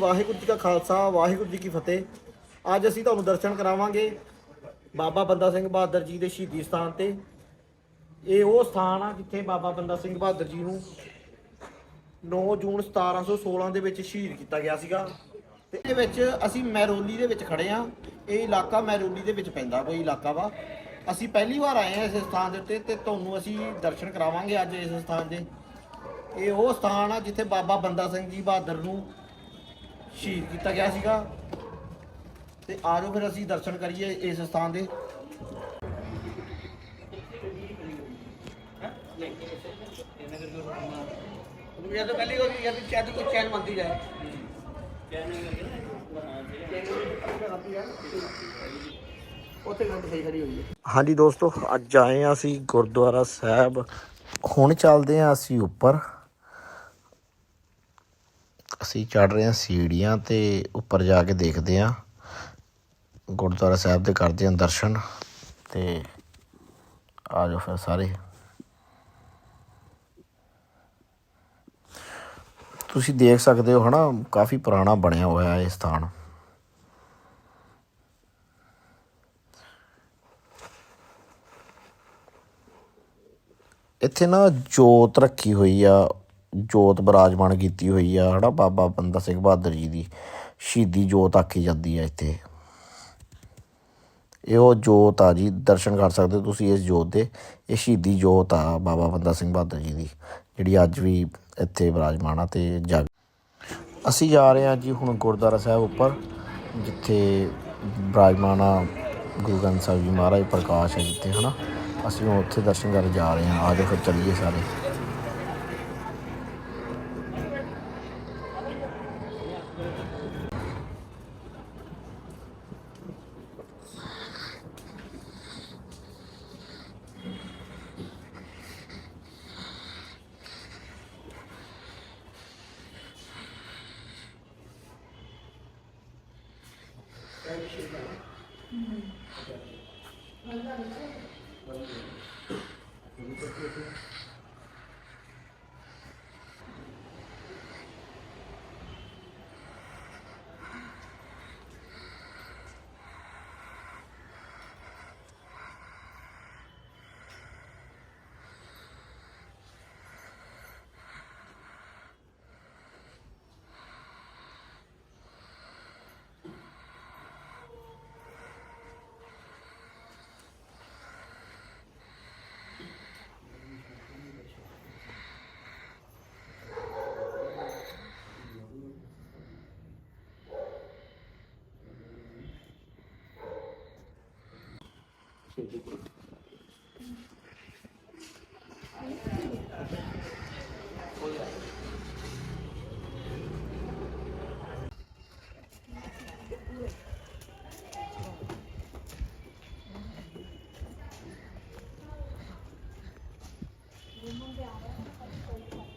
ਵਾਹਿਗੁਰੂ ਜੀ ਕਾ ਖਾਲਸਾ, ਵਾਹਿਗੁਰੂ ਜੀ ਕੀ ਫਤਿਹ। ਅੱਜ ਅਸੀਂ ਤੁਹਾਨੂੰ ਦਰਸ਼ਨ ਕਰਾਵਾਂਗੇ ਬਾਬਾ ਬੰਦਾ ਸਿੰਘ ਬਹਾਦਰ ਜੀ ਦੇ ਸ਼ਹੀਦੀ ਸਥਾਨ ਤੇ। ਇਹ ਉਹ ਸਥਾਨ ਆ ਜਿੱਥੇ ਬਾਬਾ ਬੰਦਾ ਸਿੰਘ ਬਹਾਦਰ ਜੀ ਨੂੰ 9 ਜੂਨ 1716 ਦੇ ਵਿੱਚ ਸ਼ਹੀਦ ਕੀਤਾ ਗਿਆ ਸੀਗਾ। ਤੇ ਇਹਦੇ ਵਿੱਚ ਅਸੀਂ ਮੈਰੋਲੀ ਦੇ ਵਿੱਚ ਖੜੇ ਆ ਇਹ ਇਲਾਕਾ ਮੈਰੋਲੀ ਦੇ ਵਿੱਚ ਪੈਂਦਾ, ਕੋਈ ਇਲਾਕਾ ਵਾ। ਅਸੀਂ ਪਹਿਲੀ ਵਾਰ ਆਏ ਆ ਇਸ ਸਥਾਨ ਦੇ ਉੱਤੇ ਤੇ ਤੁਹਾਨੂੰ ਅਸੀਂ ਦਰਸ਼ਨ ਕਰਾਵਾਂਗੇ ਅੱਜ ਇਸ ਸਥਾਨ ਦੇ। ਇਹ ਉਹ ਸਥਾਨ ਆ ਜਿੱਥੇ ਬਾਬਾ ਬੰਦਾ ਸਿੰਘ ਜੀ ਬਹਾਦਰ ਨੂੰ ਸ਼ਹੀਦ ਕੀਤਾ ਗਿਆ ਸੀਗਾ। ਤੇ ਆ ਜਾਓ ਫਿਰ ਅਸੀਂ ਦਰਸ਼ਨ ਕਰੀਏ ਇਸ ਸਥਾਨ ਦੇ। ਹਾਂਜੀ ਦੋਸਤੋ, ਅੱਜ ਆਏ ਆ ਅਸੀਂ ਗੁਰਦੁਆਰਾ ਸਾਹਿਬ। ਹੁਣ ਚੱਲਦੇ ਆ ਅਸੀਂ ਉੱਪਰ। ਅਸੀਂ ਚੜ ਰਹੇ ਹਾਂ ਸੀੜੀਆਂ ਤੇ ਉੱਪਰ ਜਾ ਕੇ ਦੇਖਦੇ ਹਾਂ। ਗੁਰਦੁਆਰਾ ਸਾਹਿਬ ਦੇ ਕਰਦੇ ਹਾਂ ਦਰਸ਼ਨ ਤੇ ਆ ਜਾਓ ਫਿਰ ਸਾਰੇ। ਤੁਸੀਂ ਦੇਖ ਸਕਦੇ ਹੋ ਹਨਾ, ਕਾਫੀ ਪੁਰਾਣਾ ਬਣਿਆ ਹੋਇਆ ਹੈ ਇਹ ਸਥਾਨ। ਇੱਥੇ ਨਾ ਜੋਤ ਰੱਖੀ ਹੋਈ ਆ ਜੋਤ ਬਰਾਜਮਾਨ ਕੀਤੀ ਹੋਈ ਆ, ਹਨਾ? ਬਾਬਾ ਬੰਦਾ ਸਿੰਘ ਬਹਾਦਰ ਜੀ ਦੀ ਸ਼ਹੀਦੀ ਜੋਤ ਆਖੀ ਜਾਂਦੀ ਆ ਇੱਥੇ। ਇਹ ਉਹ ਜੋਤ ਆ ਜੀ, ਦਰਸ਼ਨ ਕਰ ਸਕਦੇ ਹੋ ਤੁਸੀਂ ਇਸ ਜੋਤ ਦੇ। ਇਹ ਸ਼ਹੀਦੀ ਜੋਤ ਆ ਬਾਬਾ ਬੰਦਾ ਸਿੰਘ ਬਹਾਦਰ ਜੀ ਦੀ, ਜਿਹੜੀ ਅੱਜ ਵੀ ਇੱਥੇ ਬਰਾਜਮਾਨ ਆ ਤੇ ਜਗ ਅਸੀਂ ਜਾ ਰਹੇ ਹਾਂ ਜੀ ਹੁਣ ਗੁਰਦੁਆਰਾ ਸਾਹਿਬ ਉੱਪਰ, ਜਿੱਥੇ ਬਰਾਜਮਾਨ ਆ ਗੁਰੂ ਗ੍ਰੰਥ ਸਾਹਿਬ ਜੀ ਮਹਾਰਾਜ ਪ੍ਰਕਾਸ਼ ਹੈ ਜਿੱਥੇ, ਹਨਾ? ਅਸੀਂ ਉੱਥੇ ਦਰਸ਼ਨ ਕਰਨ ਜਾ ਰਹੇ ਹਾਂ। ਆਜੋ ਫਿਰ ਚੱਲੀਏ ਸਾਰੇ। 음. 문 문제 안 하는 거